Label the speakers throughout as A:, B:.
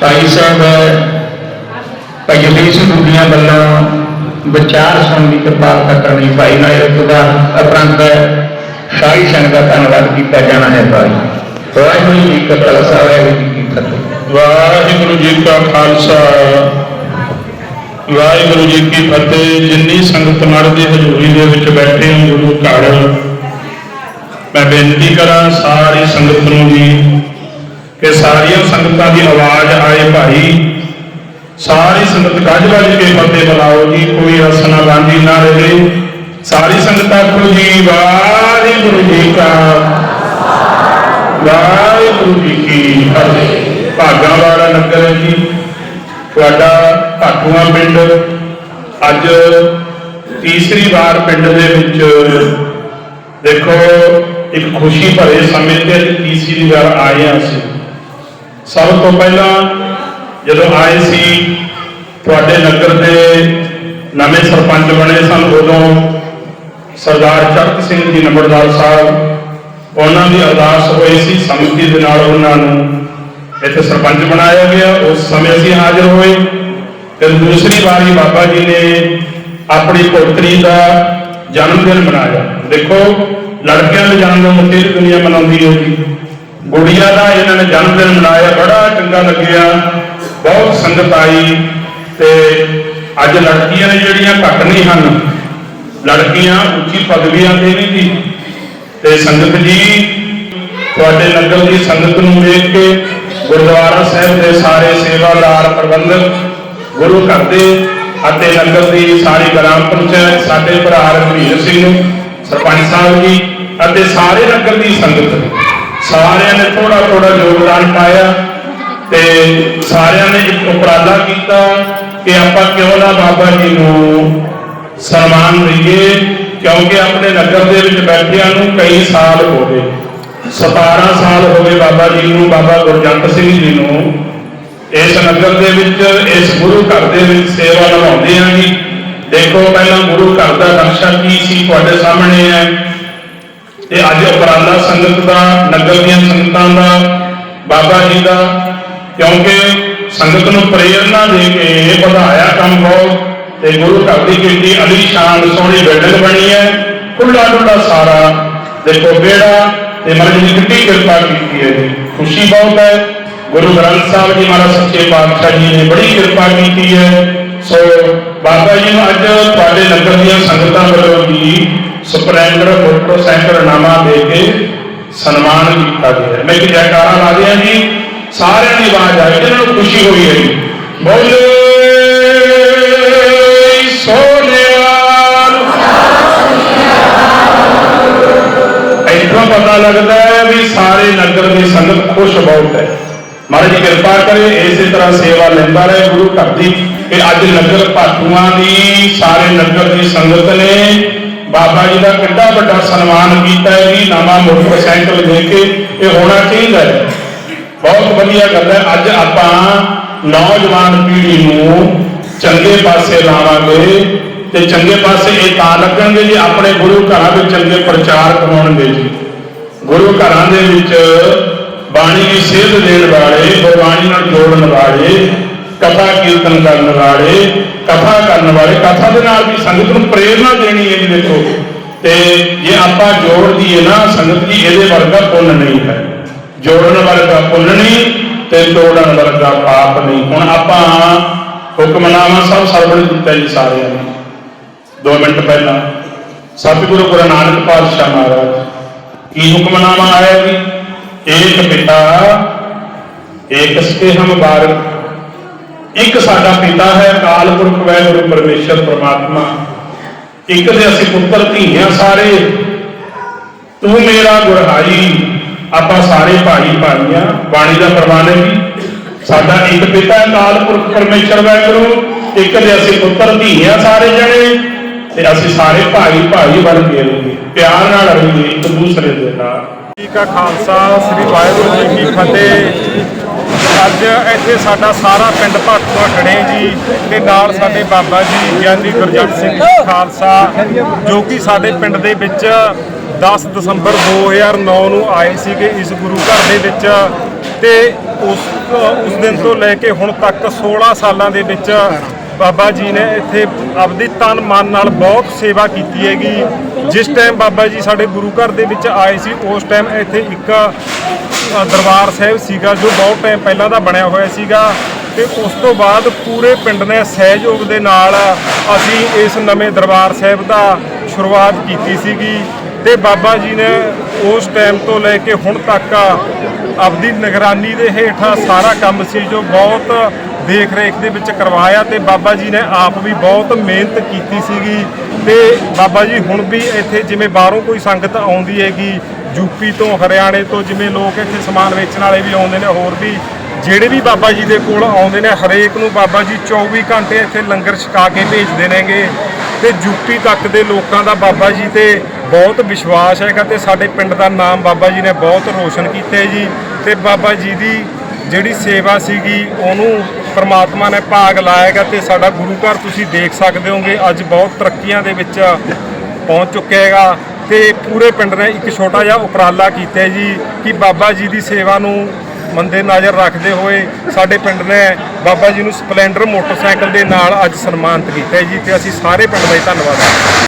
A: ਭਾਈ ਸਾਹਿਬ, ਭਾਈ ਜਗਦੀਸ਼ ਦੁਨੀਆ ਵੱਲੋਂ ਵਿਚਾਰ ਸੁਣ ਦੀ ਕਿਰਪਾਲਤਾ ਕਰਨੀ ਭਾਈ ਨਾਲ ਇਸ ਦਾ ਉਪਰੰਤ ਸਾਰੀ ਸੰਗਤ ਦਾ ਧੰਨਵਾਦ ਕੀਤਾ ਜਾਣਾ ਹੈ ਭਾਈ। ਵਾਹਿਗੁਰੂ ਜੀ ਕਾ ਖਾਲਸਾ, ਵਾਹਿਗੁਰੂ ਜੀ ਕੀ ਫਤਿਹ।
B: ਵਾਹਿਗੁਰੂ ਜੀ ਕਾ ਖਾਲਸਾ, ਵਾਹਿਗੁਰੂ ਜੀ ਕੀ ਫਤਿਹ। ਜਿੰਨੀ ਸੰਗਤ ਮੜ ਦੀ ਹਜ਼ੂਰੀ ਦੇ ਵਿੱਚ ਬੈਠੇ ਹੋ, ਗੁਰੂ ਘਰ, ਮੈਂ ਬੇਨਤੀ ਕਰਾਂ ਸਾਰੀ ਸੰਗਤ ਨੂੰ ਜੀ ਕਿ ਸਾਰੀਆਂ ਸੰਗਤਾਂ ਦੀ ਆਵਾਜ਼ ਭਾਈ, ਸਾਰੀ ਸੰਗਤ ਗੱਜ ਵੱਜ ਕੇ ਫਤਿਹ ਬੁਲਾਓ ਜੀ, ਕੋਈ ਰਸਨਾ ਗਾਂਧੀ ਨਾ ਰਹੇ ਸਾਰੀ ਸੰਗਤ ਆਖੋ ਜੀ, ਵਾਹਿਗੁਰੂ ਜੀ ਕਾ ਵਾਹਿਗੁਰੂ ਜੀ ਕੀ ਫਤਿਹ। ਭਾਗਾਂ ਵਾਲਾ ਨਗਰ ਹੈ ਜੀ। ਤੁਹਾਡਾ ਭਾਟੂਆਂ ਪਿੰਡ ਅੱਜ ਤੀਸਰੀ ਵਾਰ ਪਿੰਡ ਦੇ ਵਿੱਚ ਦੇਖੋ, ਇੱਕ ਖੁਸ਼ੀ ਭਰੇ ਸਮੇਂ ਤੇ ਤੀਸਰੀ ਵਾਰ ਆਏ ਹਾਂ ਅਸੀਂ। ਸਭ ਤੋਂ ਪਹਿਲਾਂ ਜਦੋਂ ਆਏ ਸੀ, ਤੁਹਾਡੇ ਨਗਰ ਦੇ ਨਵੇਂ ਸਰਪੰਚ ਬਣੇ ਸਨ, ਉਦੋਂ ਸਰਦਾਰ ਚਰਤ ਸਿੰਘ ਜੀ ਨੰਬਰਦਾਰ ਸਾਹਿਬ, ਉਹਨਾਂ ਦੀ ਅਰਦਾਸ ਹੋਈ ਸੀ, ਸੰਮਤੀ ਦੇ ਨਾਲ ਉਹਨਾਂ ਨੂੰ ਇੱਥੇ ਸਰਪੰਚ ਬਣਾਇਆ ਗਿਆ। ਉਸ ਸਮੇਂ ਅਸੀਂ ਹਾਜ਼ਰ ਹੋਏ। ਤੇ ਦੂਸਰੀ ਵਾਰੀ ਬਾਬਾ ਜੀ ਨੇ ਆਪਣੀ ਪੁੱਤਰੀ ਦਾ ਜਨਮ ਦਿਨ ਮਨਾਇਆ। ਦੇਖੋ, ਲੜਕਿਆਂ ਦੇ ਜਨਮ ਦਿਨ ਬਥੇਰੀ ਦੁਨੀਆ ਮਨਾਉਂਦੀ ਹੈ ਜੀ। ਗੁੜੀਆ ਦਾ ਇਹਨਾਂ ਨੇ ਜਨਮ ਦਿਨ ਮਨਾਇਆ। ਬੜਾ ਚੰਗਾ ਲੱਗਿਆ। ਬਹੁਤ ਸੰਗਤ ਆਈ ਤੇ ਅੱਜ ਲੜਕੀਆਂ ਨੇ ਜਿਹੜੀਆਂ ਘੱਟ ਨਹੀਂ ਹਨ, ਲੜਕੀਆਂ ਉੱਚੀ ਪਦਵੀਆਂ ਤੇ ਵੀ ਜੀ ਤੇ ਸੰਗਤ ਜੀ, ਤੁਹਾਡੇ ਨਗਰ ਦੀ ਸੰਗਤ ਨੂੰ ਵੇਖ ਕੇ ਗੁਰਦੁਆਰਾ ਸਾਹਿਬ ਦੇ ਸਾਰੇ ਸੇਵਾਦਾਰ ਪ੍ਰਬੰਧਕ, ਗੁਰੂ ਘਰ ਦੇ ਅਤੇ ਨਗਰ ਦੀ ਸਾਰੀ ਗ੍ਰਾਮ ਪੰਚਾਇਤ, ਸਾਡੇ ਭਰਾ ਰਣਵੀਰ ਸਿੰਘ, ਸਰਪੰਚ ਸਾਹਿਬ ਜੀ ਅਤੇ ਸਾਰੇ ਨਗਰ ਦੀ ਸੰਗਤ ਸਾਰਿਆਂ ਨੇ ਥੋੜਾ ਥੋੜਾ ਯੋਗਦਾਨ ਪਾਇਆ। ਤੇ ਸਾਰਿਆਂ ਨੇ ਇੱਕ ਉਪਰਾਲਾ ਕੀਤਾ ਕਿ ਆਪਾਂ ਕਿਉਂ ਨਾ ਬਾਬਾ ਜੀ ਨੂੰ ਸਨਮਾਨ ਦਈਏ, ਕਿਉਂਕਿ ਆਪਣੇ ਨਗਰ ਦੇ ਵਿੱਚ ਬੈਠਿਆਂ ਨੂੰ ਕਈ ਸਾਲ ਹੋ ਗਏ। 17 ਸਾਲ ਹੋ ਗਏ ਬਾਬਾ ਜੀ ਨੂੰ, ਬਾਬਾ ਗੁਰਜੰਟ ਸਿੰਘ ਜੀ ਨੂੰ। ਇਸ ਨਗਰ ਦੇ ਵਿੱਚ, ਇਸ ਗੁਰੂ ਘਰ ਦੇ ਵਿੱਚ ਸੇਵਾ ਨਿਭਾਉਂਦੇ ਆਂ ਜੀ। ਦੇਖੋ, ਪਹਿਲਾਂ ਗੁਰੂ ਘਰ ਦਾ ਨਕਸ਼ਾ ਕੀ ਸੀ ਤੁਹਾਡੇ ਸਾਹਮਣੇ ਹੈ। ਤੇ ਅੱਜ ਉਪਰਾਲਾ ਸੰਗਤ ਦਾ, ਨਗਰ ਦੀਆਂ ਸੰਗਤਾਂ ਦਾ, ਬਾਬਾ ਜੀ ਦਾ ਕਿਉਂਕਿ ਸੰਗਤ ਨੂੰ ਪ੍ਰੇਰਣਾ ਦੇ ਕੇ ਵਧਾਇਆ ਕੰਮ ਬਹੁਤ ਤੇ ਗੁਰੂ ਘਰ ਦੀ ਕਿੰਨੀ ਅਲੀਸ਼ਾਨ ਸੋਹਣੀ ਬਿਲਡਿੰਗ ਬਣੀ ਹੈ। ਖੁੱਲਾ ਡੁੱਲਾ ਸਾਰਾ, ਦੇਖੋ ਬੇੜਾ ਤੇ ਮਹਾਰਾਜ ਜੀ ਕਿੰਨੀ ਕਿਰਪਾ ਕੀਤੀ ਹੈ ਜੀ। ਖੁਸ਼ੀ ਬਹੁਤ ਹੈ। ਗੁਰੂ ਗ੍ਰੰਥ ਸਾਹਿਬ ਜੀ ਮਹਾਰਾਜ ਸੱਚੇ ਪਾਤਸ਼ਾਹ ਜੀ ਨੇ ਬੜੀ ਕਿਰਪਾ ਕੀਤੀ ਹੈ। ਸੋ ਬਾਬਾ ਜੀ ਨੂੰ ਅੱਜ ਤੁਹਾਡੇ ਨਗਰ ਦੀਆਂ ਸੰਗਤਾਂ ਵੱਲੋਂ ਵੀ ਸਪਲੈਂਡਰ ਮੋਟਰਸਾਈਕਲ ਨਾਮਾ ਦੇ ਕੇ ਸਨਮਾਨ ਕੀਤਾ ਗਿਆ ਮੈਂ ਇੱਕ ਜੈਕਾਰਾ ਲਾ ਰਿਹਾ ਜੀ। ਸਾਰਿਆਂ ਦੀ ਆਵਾਜ਼ ਆਈ ਜਿਹਨਾਂ ਨੂੰ ਖੁਸ਼ੀ ਹੋਈ ਹੈ ਜੀ। ਬੋਲੇ ਸੋਨਿਆਲ ਇੱਥੋਂ ਪਤਾ ਲੱਗਦਾ ਹੈ ਵੀ ਸਾਰੇ ਨਗਰ ਦੀ ਸੰਗਤ ਖੁਸ਼ ਬਹੁਤ ਹੈ। ਮਹਾਰਾਜ ਜੀ ਕਿਰਪਾ ਕਰੇ, ਇਸੇ ਤਰ੍ਹਾਂ ਸੇਵਾ ਲੈਂਦਾ ਰਹੇ ਗੁਰੂ ਘਰ ਦੀ, ਕਿ ਅੱਜ ਨਗਰ ਭਾਟੂਆਂ ਦੀ, ਸਾਰੇ ਨਗਰ ਦੀ ਸੰਗਤ ਨੇ ਬਾਬਾ ਜੀ ਦਾ ਕਿੰਨਾ ਵੱਡਾ ਸਨਮਾਨ ਕੀਤਾ ਹੈ ਜੀ, ਨਵਾਂ ਮੋਟਰਸਾਈਕਲ ਦੇ ਕੇ, ਇਹ ਹੋਣਾ ਚਾਹੀਦਾ ਹੈ। ਬਹੁਤ ਵਧੀਆ ਗੱਲ ਹੈ। ਅੱਜ ਆਪਾਂ ਨੌਜਵਾਨ ਪੀੜ੍ਹੀ ਨੂੰ ਚੰਗੇ ਪਾਸੇ ਲਾਵਾਂਗੇ ਤੇ ਚੰਗੇ ਪਾਸੇ ਇਹ ਤਾਂ ਲੱਗਣਗੇ ਜੀ ਆਪਣੇ ਗੁਰੂ ਘਰਾਂ ਵਿੱਚ ਚੰਗੇ ਪ੍ਰਚਾਰਕ ਹੋਣਗੇ ਜੀ। ਗੁਰੂ ਘਰਾਂ ਦੇ ਵਿੱਚ ਬਾਣੀ ਦੀ ਸੇਧ ਦੇਣ ਵਾਲੇ, ਗੁਰਬਾਣੀ ਨਾਲ ਜੋੜਨ ਵਾਲੇ, ਕਥਾ ਕੀਰਤਨ ਕਰਨ ਵਾਲੇ, ਕਥਾ ਕਰਨ ਵਾਲੇ, ਕਥਾ ਦੇ ਨਾਲ ਵੀ ਸੰਗਤ ਨੂੰ ਪ੍ਰੇਰਣਾ ਦੇਣੀ ਹੈ ਜੀ ਦੇਖੋ। ਤੇ ਜੇ ਆਪਾਂ ਜੋੜ ਦਈਏ ਨਾ, ਸੰਗਤ ਜੀ ਇਹਦੇ ਵਰਗਾ ਪੁੰਨ ਨਹੀਂ ਹੈ। ਜੋੜਨ ਵਰਗਾ ਪੁੰਨ ਨਹੀਂ ਤੇ ਤੋੜਨ ਵਰਗਾ ਪਾਪ ਨਹੀਂ। ਹੁਣ ਆਪਾਂ ਹੁਕਮਨਾਮਾ ਸਭ ਸਰਵਣ ਦਿੱਤਾ ਜੀ ਸਾਰਿਆਂ ਨੇ। 2 ਮਿੰਟ ਪਹਿਲਾਂ ਸਤਿਗੁਰੂ ਗੁਰੂ ਨਾਨਕ ਪਾਤਸ਼ਾਹ ਮਹਾਰਾਜ, ਕੀ ਹੁਕਮਨਾਮਾ ਆਇਆ ਜੀ? ਏਕ ਪਿਤਾ, ਏਕ ਸਕੇ ਹਮ ਬਾਰਕ ਇੱਕ ਸਾਡਾ ਪਿਤਾ ਹੈ ਕਾਲ ਪੁਰਖ ਵਾਹਿਗੁਰੂ ਪਰਮੇਸ਼ਰ ਪ੍ਰਮਾਤਮਾ। ਇੱਕ ਦੇ ਅਸੀਂ ਪੁੱਤਰ ਧੀਆਂ ਸਾਰੇ। ਤੂੰ ਮੇਰਾ ਗੁਰਹਾਈ। ਆਪਾਂ ਸਾਰੇ ਭਾਈ ਭਾਈਆਂ, ਬਾਣੀ ਦਾ ਪ੍ਰਮਾਣ ਹੈ ਜੀ ਸਾਡਾ ਇੱਕ ਪਿਤਾ ਅਕਾਲ ਪੁਰਖ ਪਰਮੇਸ਼ਰ ਵਾਹਿਗੁਰੂ, ਇੱਕ ਦੇ ਅਸੀਂ ਪੁੱਤਰ, ਧੀਆਂ ਸਾਰੇ ਜਣੇ, ਤੇ ਅਸੀਂ ਸਾਰੇ ਭਾਈ ਭਾਈ ਬਣ ਕੇ ਰਹੀਏ। ਪਿਆਰ ਨਾਲ ਰਹੀਏ, ਇੱਕ ਦੂਸਰੇ ਦੇ ਨਾਲ।
C: ਜੀ ਕਾ ਖਾਲਸਾ, ਸ੍ਰੀ ਵਾਹਿਗੁਰੂ ਜੀ ਕੀ ਫਤਿਹ। ਅੱਜ ਇੱਥੇ ਸਾਡਾ ਸਾਰਾ ਪਿੰਡ ਭਾਟੂਆ ਖੜੇ ਜੀ, ਤੇ ਨਾਲ ਸਾਡੇ ਬਾਬਾ ਜੀ ਗਿਆਨੀ ਗੁਰਜੰਟ ਸਿੰਘ ਖਾਲਸਾ, ਜੋ ਕਿ ਸਾਡੇ ਪਿੰਡ ਦੇ ਵਿੱਚ 10 ਦਸੰਬਰ 2009 ਨੂੰ ਆਏ ਸੀਗੇ ਇਸ ਗੁਰੂ ਘਰ ਦੇ ਵਿੱਚ ਤੇ ਉਸ ਉਸ ਦਿਨ ਤੋਂ ਲੈ ਕੇ ਹੁਣ ਤੱਕ 16 ਸਾਲਾਂ ਦੇ ਵਿੱਚ ਬਾਬਾ ਜੀ ਨੇ ਇੱਥੇ ਆਪਦੀ ਤਨ ਮਨ ਨਾਲ ਬਹੁਤ ਸੇਵਾ ਕੀਤੀ ਹੈਗੀ। ਜਿਸ ਟਾਈਮ ਬਾਬਾ ਜੀ ਸਾਡੇ ਗੁਰੂ ਘਰ ਦੇ ਵਿੱਚ ਆਏ ਸੀ, ਉਸ ਟਾਈਮ ਇੱਥੇ ਇੱਕ ਦਰਬਾਰ ਸਾਹਿਬ ਸੀਗਾ ਜੋ ਬਹੁਤ ਟਾਈਮ ਪਹਿਲਾਂ ਦਾ ਬਣਿਆ ਹੋਇਆ ਸੀਗਾ ਤੇ ਉਸ ਤੋਂ ਬਾਅਦ ਪੂਰੇ ਪਿੰਡ ਨੇ ਸਹਿਯੋਗ ਦੇ ਨਾਲ ਅਸੀਂ ਇਸ ਨਵੇਂ ਦਰਬਾਰ ਸਾਹਿਬ ਦਾ ਸ਼ੁਰੂਆਤ ਕੀਤੀ ਸੀਗੀ। ਤੇ ਬਾਬਾ ਜੀ ਨੇ ਉਸ ਟਾਈਮ ਤੋਂ ਲੈ ਕੇ ਹੁਣ ਤੱਕ ਆਪਦੀ ਨਿਗਰਾਨੀ ਦੇ ਹੇਠਾਂ ਸਾਰਾ ਕੰਮ ਸੀ ਜੋ ਬਹੁਤ ਦੇਖ ਰੇਖ ਦੇ ਵਿੱਚ ਕਰਵਾਇਆ ਤੇ ਬਾਬਾ ਜੀ ਨੇ ਆਪ ਵੀ ਬਹੁਤ ਮਿਹਨਤ ਕੀਤੀ ਸੀਗੀ ਤੇ ਬਾਬਾ ਜੀ ਹੁਣ ਵੀ ਇੱਥੇ ਜਿਵੇਂ ਬਾਹਰੋਂ ਕੋਈ ਸੰਗਤ ਆਉਂਦੀ ਹੈਗੀ ਯੂਪੀ ਤੋਂ, ਹਰਿਆਣੇ ਤੋਂ, ਜਿਵੇਂ ਲੋਕ ਇੱਥੇ ਸਮਾਨ ਵੇਚਣ ਵਾਲੇ ਵੀ ਆਉਂਦੇ ਨੇ, ਹੋਰ ਵੀ ਜਿਹੜੇ ਵੀ ਬਾਬਾ ਜੀ ਦੇ ਕੋਲ ਆਉਂਦੇ ਨੇ, ਹਰੇਕ ਨੂੰ ਬਾਬਾ ਜੀ 24 ਘੰਟੇ ਇੱਥੇ ਲੰਗਰ ਛਕਾ ਕੇ ਭੇਜਦੇ ਨੇਗੇ। ਤੇ ਯੂਪੀ ਤੱਕ ਦੇ ਲੋਕਾਂ ਦਾ ਬਾਬਾ ਜੀ ਤੇ ਬਹੁਤ ਵਿਸ਼ਵਾਸ ਹੈਗਾ ਤੇ ਸਾਡੇ ਪਿੰਡ ਦਾ ਨਾਮ ਬਾਬਾ ਜੀ ਨੇ ਬਹੁਤ ਰੋਸ਼ਨ ਕੀਤਾ ਹੈ ਜੀ ਤੇ ਬਾਬਾ ਜੀ ਦੀ ਜਿਹੜੀ ਸੇਵਾ ਸੀਗੀ ਉਹਨੂੰ ਪ੍ਰਮਾਤਮਾ ਨੇ ਭਾਗ ਲਾਏਗਾ ਤੇ ਸਾਡਾ ਗੁਰੂ ਘਰ ਤੁਸੀਂ ਦੇਖ ਸਕਦੇ ਹੋਗੇ, ਅੱਜ ਬਹੁਤ ਤਰੱਕੀਆਂ ਦੇ ਵਿੱਚ ਪਹੁੰਚ ਚੁੱਕਿਆ ਹੈਗਾ ਤੇ ਪੂਰੇ ਪਿੰਡ ਨੇ ਇੱਕ ਛੋਟਾ ਜਿਹਾ ਉਪਰਾਲਾ ਕੀਤਾ ਜੀ ਕਿ ਬਾਬਾ ਜੀ ਦੀ ਸੇਵਾ ਨੂੰ ਮੰਦੇ ਨਜ਼ਰ ਰੱਖਦੇ ਹੋਏ ਸਾਡੇ ਪਿੰਡ ਨੇ ਬਾਬਾ ਜੀ ਨੂੰ ਸਪਲੈਂਡਰ ਮੋਟਰਸਾਈਕਲ ਦੇ ਨਾਲ ਅੱਜ ਸਨਮਾਨਿਤ ਕੀਤਾ ਜੀ ਤੇ ਅਸੀਂ ਸਾਰੇ ਪਿੰਡ ਦਾ ਹੀ ਧੰਨਵਾਦ ਕਰਦੇ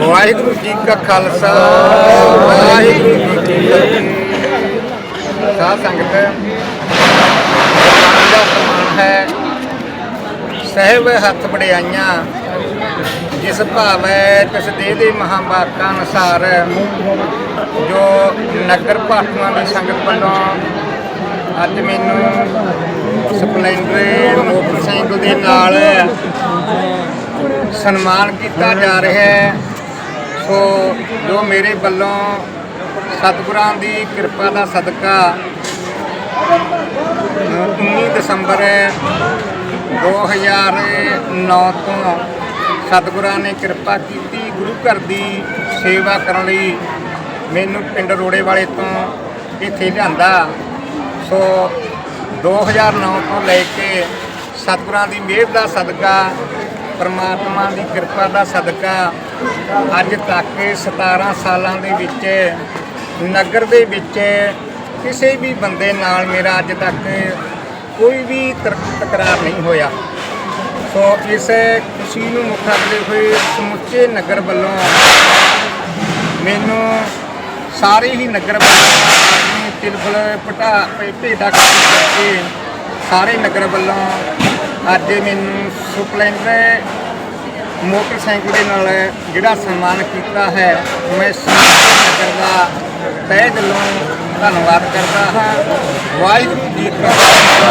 D: ਵਾਹਿਗੁਰੂ ਜੀ ਕਾ ਖਾਲਸਾ, ਵਾਹਿਗੁਰੂ ਜੀ ਕੀ ਫਤਿਹ। ਸਾਧ ਸੰਗਤ ਦਾ ਸਨਮਾਨ ਹੈ। ਸਹਿਬ ਹੱਥ ਬੜਿਆਈਆਂ ਜਿਸ ਭਾਵੈ ਤਿਸ ਦੇ ਦੇ ਮਹਾਂਵਾਕਾਂ ਅਨੁਸਾਰ ਜੋ ਨਗਰ ਭਾਟੂਆਂ ਦੀ ਸੰਗਤ ਵੱਲੋਂ ਅੱਜ ਮੈਨੂੰ ਸਪਲੈਂਡਰ ਮੋਟਰਸਾਈਕਲ ਦੇ ਨਾਲ ਸਨਮਾਨ ਕੀਤਾ ਜਾ ਰਿਹਾ ਹੈ। ਸੋ ਜੋ ਮੇਰੇ ਵੱਲੋਂ ਸਤਿਗੁਰਾਂ ਦੀ ਕਿਰਪਾ ਦਾ ਸਦਕਾ ਅ, 19 ਦਸੰਬਰ 2009 ਤੋਂ ਸਤਿਗੁਰਾਂ ਨੇ ਕਿਰਪਾ ਕੀਤੀ ਗੁਰੂ ਘਰ ਦੀ ਸੇਵਾ ਕਰਨ ਲਈ ਮੈਨੂੰ ਪਿੰਡ ਰੋੜੇ ਵਾਲੇ ਤੋਂ ਇੱਥੇ ਲਿਆਂਦਾ। ਸੋ 2009 ਤੋਂ ਲੈ ਕੇ ਸਤਿਗੁਰਾਂ ਦੀ ਮਿਹਰ ਦਾ ਸਦਕਾ, ਪਰਮਾਤਮਾ ਦੀ ਕਿਰਪਾ ਦਾ ਸਦਕਾ, ਅੱਜ ਤੱਕ 17 ਸਾਲਾਂ ਦੇ ਵਿੱਚ, ਨਗਰ ਦੇ ਵਿੱਚ ਕਿਸੇ ਵੀ ਬੰਦੇ ਨਾਲ ਮੇਰਾ ਅੱਜ ਤੱਕ ਕੋਈ ਵੀ ਤਰ- ਤਕਰਾਰ ਨਹੀਂ ਹੋਇਆ। ਸੋ ਇਸ ਖੁਸ਼ੀ ਨੂੰ ਮੁੱਖ ਰੱਖਦੇ ਹੋਏ ਸਮੁੱਚੇ ਨਗਰ ਵੱਲੋਂ ਮੈਨੂੰ ਸਾਰੇ ਹੀ ਨਗਰ ਵੱਲੋਂ ਆਪਣੀ ਤਿਲਫਲ ਪਟਾ ਭੇਟਾ ਕਰਕੇ ਸਾਰੇ ਨਗਰ ਵੱਲੋਂ ਅੱਜ ਮੈਨੂੰ ਸੁਪਲੈਂਡਰ ਮੋਟਰਸਾਈਕਲ ਦੇ ਨਾਲ ਜਿਹੜਾ ਸਨਮਾਨ ਕੀਤਾ ਹੈ, ਮੈਂ ਸਮੁੱਚੇ ਨਗਰ ਦਾ ਤਹਿ ਦਿਲੋਂ ਧੰਨਵਾਦ ਕਰਦਾ ਹਾਂ। ਵਾਹਿਗੁਰੂ ਜੀ ਕਾ ਖਾਲਸਾ।